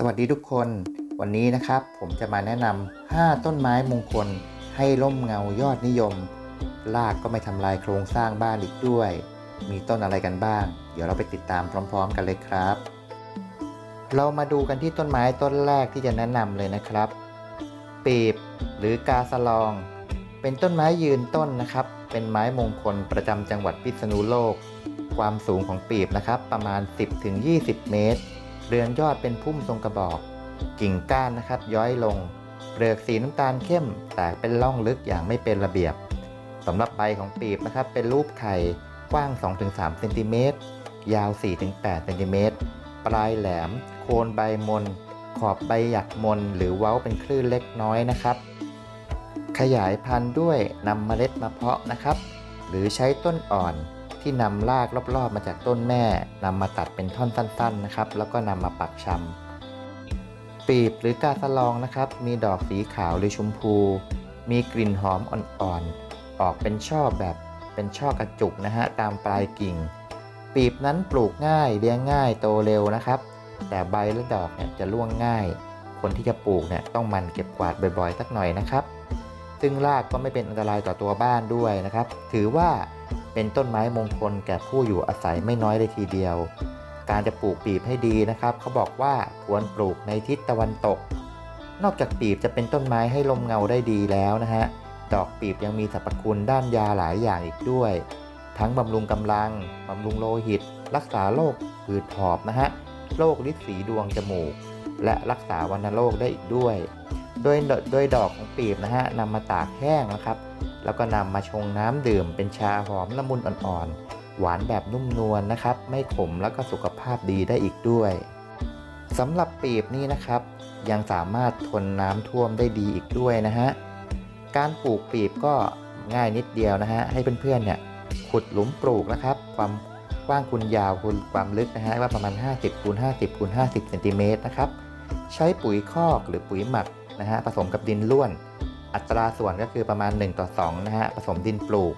สวัสดีทุกคน วันนี้นะครับผมจะมาแนะนำ5ต้นไม้มงคล ให้ร่มเงายอดนิยมรากก็ไม่ทำลายโครงสร้างบ้านอีกด้วย มีต้นอะไรกันบ้าง เดี๋ยวเราไปติดตามพร้อม ๆ กันเลยครับ เรามาดูกันที่ต้นไม้ต้นแรกที่จะแนะนำเลยนะครับ ปีบหรือกาสลอง เป็นต้นไม้ยืนต้นนะครับ เป็นไม้มงคลประจำจังหวัดพิษณุโลก ความสูงของปีบนะครับ ประมาณ 10-20 เมตร เรือนยอดเป็นพุ่มทรงกระบอก กิ่งก้านนะครับ ย้อยลง เปลือกสีน้ำตาลเข้ม แตกเป็นร่องลึกอย่างไม่เป็นระเบียบสำหรับใบของปีบนะครับ เป็นรูปไข่กว้าง 2-3เซนติเมตรยาว 4-8เซนติเมตรปลายแหลม โคนใบมน ขอบใบหยักมน หรือเว้าเป็นคลื่นเล็กน้อยนะครับ ขยายพันธุ์ด้วยนำเมล็ดมาเพาะนะครับ หรือใช้ต้นอ่อน ที่นำรากรอบๆ มาจากต้นแม่นำมาตัดเป็นท่อนสั้นๆนะครับ แล้วก็นำมาปักชำปีบหรือกาสลองนะครับ มีดอกสีขาวหรือชมพู มีกลิ่นหอมอ่อนๆ ออกเป็นช่อแบบเป็นช่อกระจุกนะฮะตามปลายกิ่ง ปีบนั้นปลูกง่ายเลี้ยงง่ายโตเร็วนะครับ แต่ใบและดอกเนี่ยจะร่วงง่าย คนที่จะปลูกเนี่ยต้องมันเก็บกวาดบ่อยๆสักหน่อยนะครับ ซึ่งรากก็ไม่เป็นอันตรายต่อตัวบ้านด้วยนะครับ ถือว่า เป็นต้นไม้มงคลแก่ผู้อยู่อาศัยไม่น้อยเลยทีเดียว การจะปลูกปีบให้ดีนะครับ เขาบอกว่าควรปลูกในทิศตะวันตก นอกจากปีบจะเป็นต้นไม้ให้ลมเงาได้ดีแล้วนะฮะ ดอกปีบยังมีสรรพคุณด้านยาหลายอย่างอีกด้วย ทั้งบำรุงกำลังบำรุงโลหิต รักษาโรคหืดหอบนะฮะ โรคลิดสีดวงจมูก และรักษาวัณโรคได้อีกด้วย โดยโดยดอกของปีบนะฮะนำมาตากแห้งนะครับ แล้วก็นำมาชงน้ำดื่มเป็นชาหอมละมุนอ่อนๆ หวานแบบนุ่มนวลนนะครับ ไม่ขมแล้วก็สุขภาพดีได้อีกด้วยสำหรับปีบนี่นะครับ ยังสามารถทนน้ำท่วมได้ดีอีกด้วยนะฮะ การปลูกปีบก็ง่ายนิดเดียวนะฮะ ให้เพื่อนๆเนี่ยขุดหลุมปลูกนะครับ ความกว้างคูณยาวคูณความลึกนะฮะว่าประมาณ 50คูณ50คูณ50เซนติเมตรนะครับ ใช้ปุ๋ยคอกหรือปุ๋ยหมักนะฮะผสมกับดินร่วน อัตราส่วนก็คือประมาณ 1 ต่อ 2 นะฮะผสมดินปลูก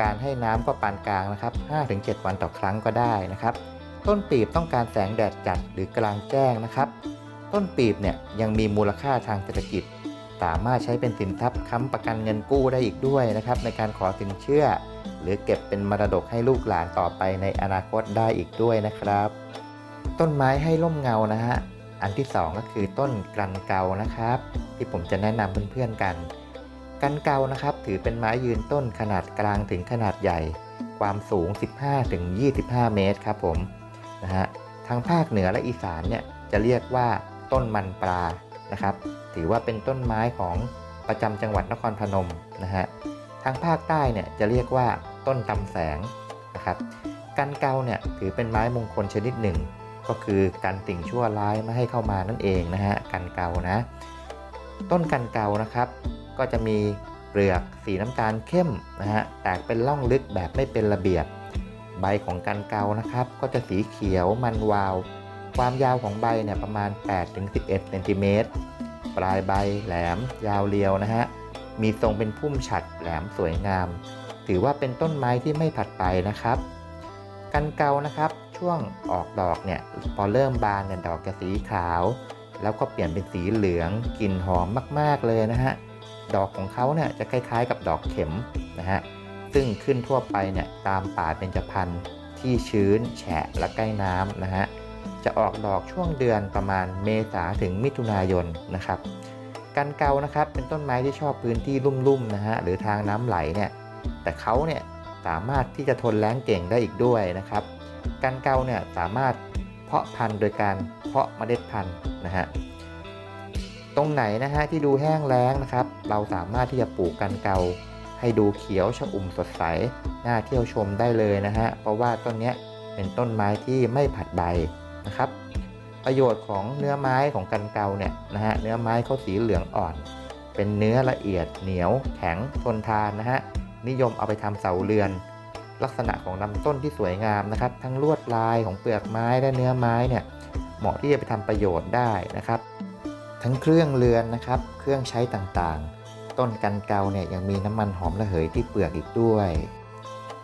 การให้น้ำก็ปานกลางนะครับ 5-7 วันต่อครั้งก็ได้นะครับ ต้นปีบต้องการแสงแดดจัดหรือกลางแจ้งนะครับ ต้นปีบเนี่ยยังมีมูลค่าทางเศรษฐกิจ สามารถใช้เป็นสินทรัพย์ค้ำประกันเงินกู้ได้อีกด้วยนะครับ ในการขอสินเชื่อ หรือเก็บเป็นมรดกให้ลูกหลานต่อไปในอนาคตได้อีกด้วยนะครับ ต้นไม้ให้ร่มเงานะฮะ อันที่ 2 ก็คือต้นกันเกานะครับ ที่ผมจะแนะนำเพื่อนๆกัน กันเกานะครับถือเป็นไม้ยืนต้นขนาดกลางถึงขนาดใหญ่ ความสูง 15-25 เมตรครับผมนะฮะทางภาคเหนือและอีสานเนี่ยจะเรียกว่าต้นมันปลานะครับ ถือว่าเป็นต้นไม้ของประจำจังหวัดนครพนมนะฮะทางภาคใต้เนี่ยจะเรียกว่าต้นตำแสงนะครับกันเกาเนี่ยถือเป็นไม้มงคลชนิดหนึ่ง ก็คือกันสิ่งชั่วร้ายไม่ให้เข้ามานั่นเองนะฮะกันเกานะ ต้นกันเกานะครับ ก็จะมีเปลือกสีน้ำตาลเข้มนะฮะแตกเป็นร่องลึกแบบไม่เป็นระเบียบ ใบของกันเกานะครับ ก็จะสีเขียวมันวาว ความยาวของใบเนี่ยประมาณ 8-11เซนติเมตรปลายใบแหลม ยาวเรียวนะฮะมีทรงเป็นพุ่มฉัดแหลมสวยงาม ถือว่าเป็นต้นไม้ที่ไม่ผัดไปนะครับ กันเกานะครับ ช่วงออกดอกเนี่ยพอเริ่มบานเนี่ยดอกจะสีขาว แล้วก็เปลี่ยนเป็นสีเหลืองกลิ่นหอมมาก ๆเลยนะฮะดอกของเขาเนี่ยจะคล้ายๆกับดอกเข็มนะฮะซึ่งขึ้นทั่วไปเนี่ยตามป่าเบญจพรรณที่ชื้นแฉะและใกล้น้ำนะฮะจะออกดอกช่วงเดือนประมาณเมษาถึงมิถุนายนนะครับกันเกานะครับเป็นต้นไม้ที่ชอบพื้นที่ลุ่มๆนะฮะหรือทางน้ำไหลเนี่ยแต่เขาเนี่ย สามารถที่จะทนแล้งเก่งได้อีกด้วยนะครับกันเกาเนี่ยสามารถเพาะพันธุ์โดยการเพาะเมล็ดพันธุ์นะฮะตรงไหนนะฮะที่ดูแห้งแล้งนะครับ เราสามารถที่จะปลูกกันเกาให้ดูเขียวชอุ่มสดใสน่าเที่ยวชมได้เลยนะฮะเพราะว่าต้นนี้เป็นต้นไม้ที่ไม่ผัดใบนะครับ ประโยชน์ของเนื้อไม้ของกันเกาเนี่ยนะฮะเนื้อไม้เขาสีเหลืองอ่อน เป็นเนื้อละเอียดเหนียวแข็งทนทานนะฮะ นิยมเอาไปทำเสาเรือน ลักษณะของลำต้นที่สวยงามนะครับ ทั้งลวดลายของเปลือกไม้และเนื้อไม้เนี่ยเหมาะที่จะไปทำประโยชน์ได้นะครับ ทั้งเครื่องเรือนนะครับ เครื่องใช้ต่างๆ ต้นกันเกาเนี่ยยังมีน้ำมันหอมระเหยที่เปลือกอีกด้วย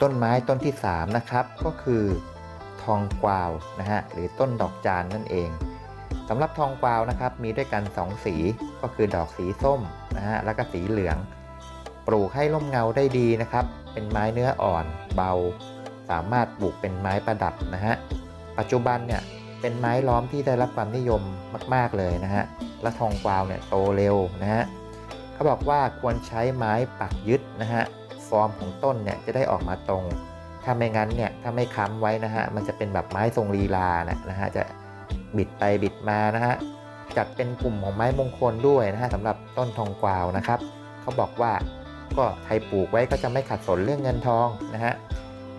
ต้นไม้ต้นที่ 3 นะครับ ก็คือทองกวาวนะฮะหรือต้นดอกจานนั่นเองสำหรับทองกวาวนะครับมีด้วยกัน 2 สีก็คือดอกสีส้มนะฮะแล้วก็สีเหลือง ปลูกให้ร่มเงาได้ดีนะครับ เป็นไม้เนื้ออ่อนเบา สามารถปลูกเป็นไม้ประดับนะฮะ ปัจจุบันเนี่ยเป็นไม้ล้อมที่ได้รับความนิยมมาก ๆเลยนะฮะ และทองกวาวเนี่ยโตเร็วนะฮะเขาบอกว่าควรใช้ไม้ปักยึดนะฮะ ฟอร์มของต้นเนี่ยจะได้ออกมาตรง ถ้าไม่งั้นเนี่ยถ้าไม่ค้ำไว้นะฮะ มันจะเป็นแบบไม้ทรงลีลานะนะฮะ จะบิดไปบิดมานะฮะ จัดเป็นกลุ่มของไม้มงคลด้วยนะฮะสำหรับต้นทองกวาวนะครับ เขาบอกว่า ก็ใครปลูกไว้ก็จะไม่ขัดสนเรื่องเงินทองนะฮะ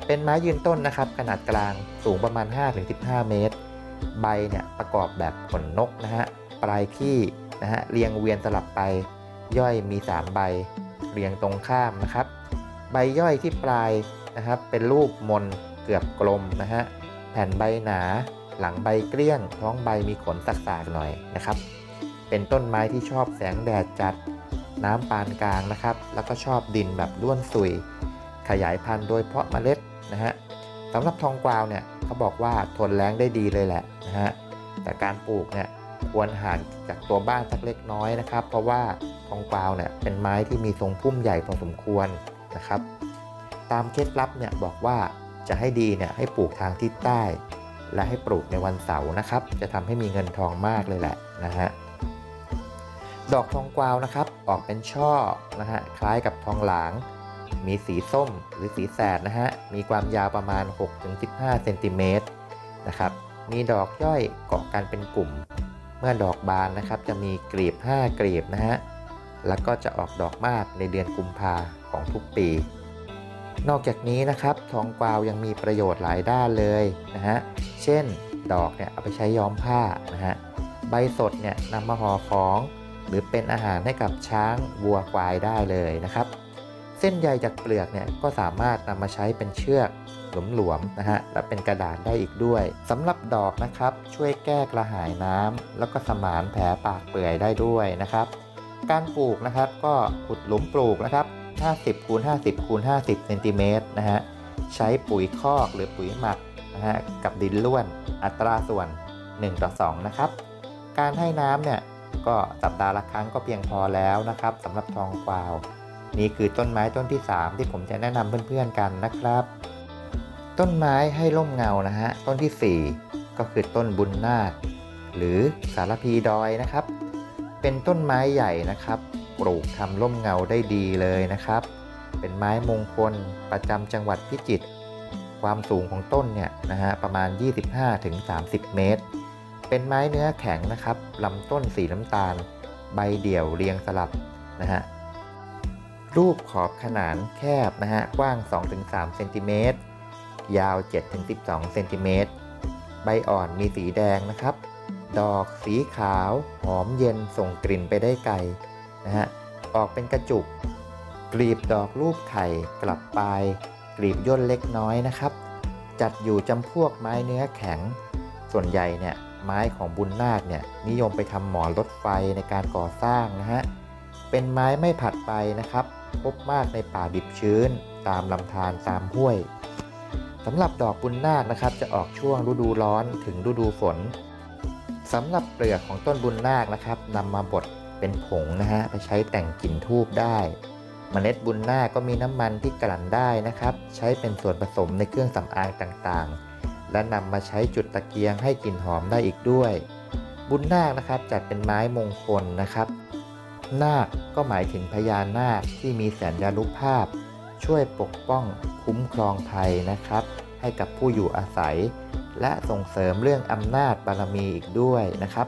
เป็นไม้ยืนต้นนะครับ ขนาดกลางสูงประมาณ 5-15 เมตร ใบเนี่ยประกอบแบบขนนกนะฮะปลายขี้นะฮะเรียงเวียนสลับไป ย่อยมี 3 ใบ เรียงตรงข้ามนะครับ ใบย่อยที่ปลายนะครับ เป็นรูปมนเกือบกลมนะฮะแผ่นใบหนา หลังใบเกลี้ยง ท้องใบมีขนสักๆหน่อยนะครับ เป็นต้นไม้ที่ชอบแสงแดดจัด น้ำปานกลางนะครับ แล้วก็ชอบดินแบบล้วนสุย ขยายพันธุ์โดยเพาะเมล็ดนะฮะสำหรับทองกวาวเนี่ยเขาบอกว่าทนแรงได้ดีเลยแหละนะฮะแต่การปลูกเนี่ยควรห่างจากตัวบ้านสักเล็กน้อยนะครับ เพราะว่าทองกวาวเนี่ยเป็นไม้ที่มีทรงพุ่มใหญ่พอสมควรนะครับ ตามเคล็ดลับเนี่ยบอกว่าจะให้ดีเนี่ยให้ปลูกทางทิศใต้ และให้ปลูกในวันเสาร์นะครับ จะทำให้มีเงินทองมากเลยแหละนะฮะ ดอกทองกวาวนะครับ ออกเป็นช่อนะฮะคล้ายกับทองหลาง มีสีส้มหรือสีแสดนะฮะมีความยาวประมาณ 6-15เซนติเมตรนะครับมีดอกย่อยเกาะกันเป็นกลุ่ม เมื่อดอกบานนะครับจะมีกลีบ 5 กลีบนะฮะแล้วก็จะออกดอกมากในเดือนกุมภาของทุกปี นอกจากนี้นะครับทองกวาวยังมีประโยชน์หลายด้านเลยนะฮะเช่น ดอกเนี่ยเอาไปใช้ย้อมผ้านะฮะใบสดเนี่ยนำมาห่อของ หรือเป็นอาหารให้กับช้างวัวควายได้เลยนะครับ เส้นใยจากเปลือกเนี่ยก็สามารถนำมาใช้เป็นเชือกหลวมๆนะฮะและเป็นกระดาษได้อีกด้วยสำหรับดอกนะครับ ช่วยแก้กระหายน้ำแล้วก็สมานแผลปากเปื่อยได้ด้วยนะครับ การปลูกนะครับก็ขุดหลุมปลูกนะครับ 50คูณ50คูณ50เซนติเมตรนะฮะใช้ปุ๋ยคอกหรือปุ๋ยหมักนะฮะกับดินล้วนอัตราส่วน 1 ต่อ 2 นะครับ การให้น้ำเนี่ย ก็สัปดาห์ละครั้งก็เพียงพอแล้วนะครับสำหรับทองกวาว นี่คือต้นไม้ต้นที่ 3 ที่ผมจะแนะนำเพื่อนๆกันนะครับ ต้นไม้ให้ร่มเงานะฮะต้นที่ 4 ก็คือต้นบุญนาคหรือสารพีดอยนะครับ เป็นต้นไม้ใหญ่นะครับปลูกทำร่มเงาได้ดีเลยนะครับ เป็นไม้มงคลประจำจังหวัดพิจิตรความสูงของต้นเนี่ยนะฮะประมาณ 25-30 เมตร เป็นไม้เนื้อแข็งนะครับลำต้นสีน้ำตาล ใบเดี่ยวเรียงสลับนะฮะรูปขอบขนานแคบนะฮะกว้าง 2-3เซนติเมตรยาว 7-12เซนติเมตรใบอ่อนมีสีแดงนะครับ ดอกสีขาวหอมเย็นส่งกลิ่นไปได้ไกลนะฮะออกเป็นกระจุก กลีบดอกรูปไข่กลับปลายกลีบย่นเล็กน้อยนะครับ จัดอยู่จำพวกไม้เนื้อแข็ง ส่วนใหญ่เนี่ย ไม้ของบุญนาคเนี่ยนิยมไปทำหมอนรถไฟในการก่อสร้างนะฮะ เป็นไม้ไม่ผัดไปนะครับ พบมากในป่าดิบชื้น ตามลำธารตามห้วยสำหรับดอกบุญนาคนะครับ จะออกช่วงฤดูร้อนถึงฤดูฝนสำหรับเปลือกของต้นบุญนาคนะครับนำมาบดเป็นผงนะฮะไปใช้แต่งกลิ่นทูบได้เมล็ดบุญนาคก็มีน้ำมันที่กลั่นได้นะครับ ใช้เป็นส่วนผสมในเครื่องสำอางต่างๆ และนำมาใช้จุดตะเกียงให้กลิ่นหอมได้อีกด้วย บุญนาคนะครับจัดเป็นไม้มงคลนะครับ นาคก็หมายถึงพญานาคที่มีแสนยานุภาพ ช่วยปกป้องคุ้มครองภัยนะครับ ให้กับผู้อยู่อาศัย และส่งเสริมเรื่องอำนาจบารมีอีกด้วยนะครับ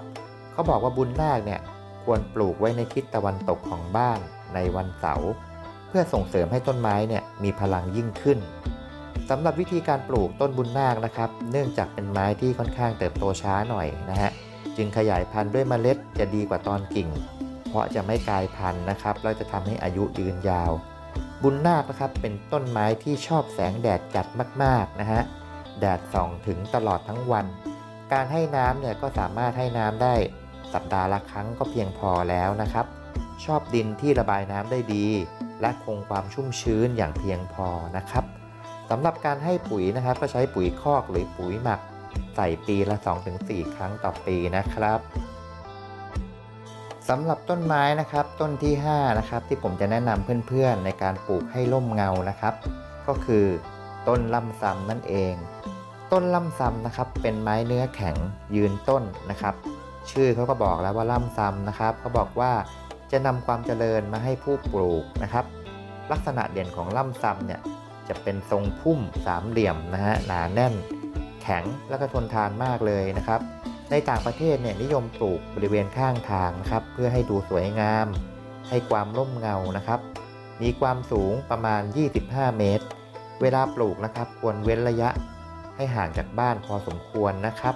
เขาบอกว่าบุญนาคเนี่ยควรปลูกไว้ในทิศตะวันตกของบ้านในวันเสาร์เพื่อส่งเสริมให้ต้นไม้เนี่ยมีพลังยิ่งขึ้น สำหรับวิธีการปลูกต้นบุญนาคนะครับ เนื่องจากเป็นไม้ที่ค่อนข้างเติบโตช้าหน่อยนะฮะ จึงขยายพันธุ์ด้วยเมล็ดจะดีกว่าตอนกิ่ง เพราะจะไม่กลายพันธุ์นะครับ แล้วจะทำให้อายุยืนยาว บุญนาคนะครับเป็นต้นไม้ที่ชอบแสงแดดจัดมากๆนะฮะ แดดส่องถึงตลอดทั้งวัน การให้น้ำเนี่ยก็สามารถให้น้ำได้สัปดาห์ละครั้งก็เพียงพอแล้วนะครับ ชอบดินที่ระบายน้ำได้ดี และคงความชุ่มชื้นอย่างเพียงพอนะครับ สำหรับการให้ปุ๋ยนะครับ ก็ใช้ปุ๋ยคอกหรือปุ๋ยหมัก ใส่ปีละ 2-4 ครั้งต่อปีนะครับสำหรับต้นไม้นะครับ ต้นที่ 5 นะครับ ที่ผมจะแนะนำเพื่อนๆ ในการปลูกให้ร่มเงานะครับ ก็คือต้นลำซำนั่นเอง ต้นลำซำนะครับ เป็นไม้เนื้อแข็งยืนต้นนะครับ ชื่อเขาก็บอกแล้วว่าลำซำนะครับเขาบอกว่าจะนำความเจริญมาให้ผู้ปลูกนะครับ ลักษณะเด่นของลำซำเนี่ย จะเป็นทรงพุ่มสามเหลี่ยมนะฮะหนาแน่นแข็งแล้วก็ทนทานมากเลยนะครับ ในต่างประเทศเนี่ยนิยมปลูกบริเวณข้างทางนะครับเพื่อให้ดูสวยงาม ให้ความร่มเงานะครับ มีความสูงประมาณ 25 เมตร เวลาปลูกนะครับควรเว้นระยะให้ห่างจากบ้านพอสมควรนะครับ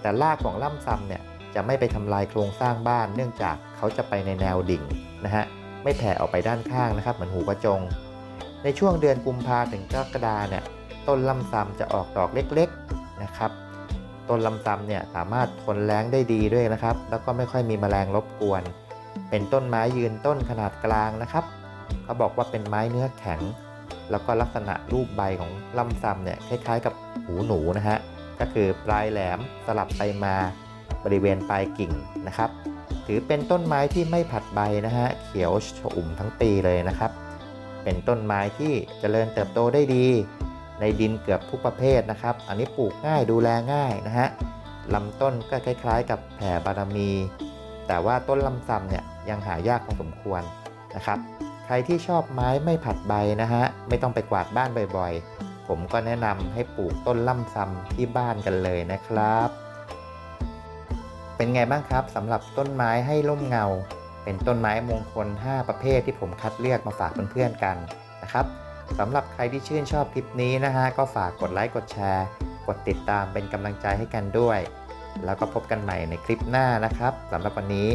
แต่รากของล่ำซำเนี่ยจะไม่ไปทำลายโครงสร้างบ้าน เนื่องจากเขาจะไปในแนวดิ่งนะฮะไม่แผ่ออกไปด้านข้างนะครับ เหมือนหูกระจง ในช่วงเดือนกุมภาถึงกรกฎาเนี่ยต้นลำซำจะออกดอกเล็กๆนะครับ ต้นลำซำเนี่ยสามารถทนแล้งได้ดีด้วยนะครับ แล้วก็ไม่ค่อยมีแมลงรบกวน เป็นต้นไม้ยืนต้นขนาดกลางนะครับเขาบอกว่าเป็นไม้เนื้อแข็ง แล้วก็ลักษณะรูปใบของลำซำเนี่ยคล้าย ๆ กับหูหนูนะฮะก็คือปลายแหลมสลับไปมาบริเวณปลายกิ่งนะครับ ถือเป็นต้นไม้ที่ไม่ผัดใบนะฮะเขียวชอุ่มทั้งปีเลยนะครับ เป็นต้นไม้ที่เจริญเติบโตได้ดี ในดินเกือบทุกประเภทนะครับ อันนี้ปลูกง่ายดูแลง่ายนะฮะลำต้นก็คล้าย ๆ กับแผ่บารมี แต่ว่าต้นลำซำเนี่ยยังหายากพอสมควรนะครับใครที่ชอบไม้ไม่ผัดใบนะฮะไม่ต้องไปกวาดบ้านบ่อยๆ ผมก็แนะนำให้ปลูกต้นล่ำซำที่บ้านกันเลยนะครับ เป็นไงบ้างครับสำหรับต้นไม้ให้ร่มเงา เป็นต้นไม้มงคล 5 ประเภทที่ผมคัดเลือกมาฝากเพื่อนๆกันนะครับสำหรับใครที่ชื่นชอบคลิปนี้นะฮะก็ฝากกดไลค์กดแชร์ กดติดตามเป็นกำลังใจให้กันด้วย แล้วก็พบกันใหม่ในคลิปหน้านะครับสำหรับวันนี้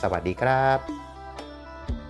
สวัสดีครับ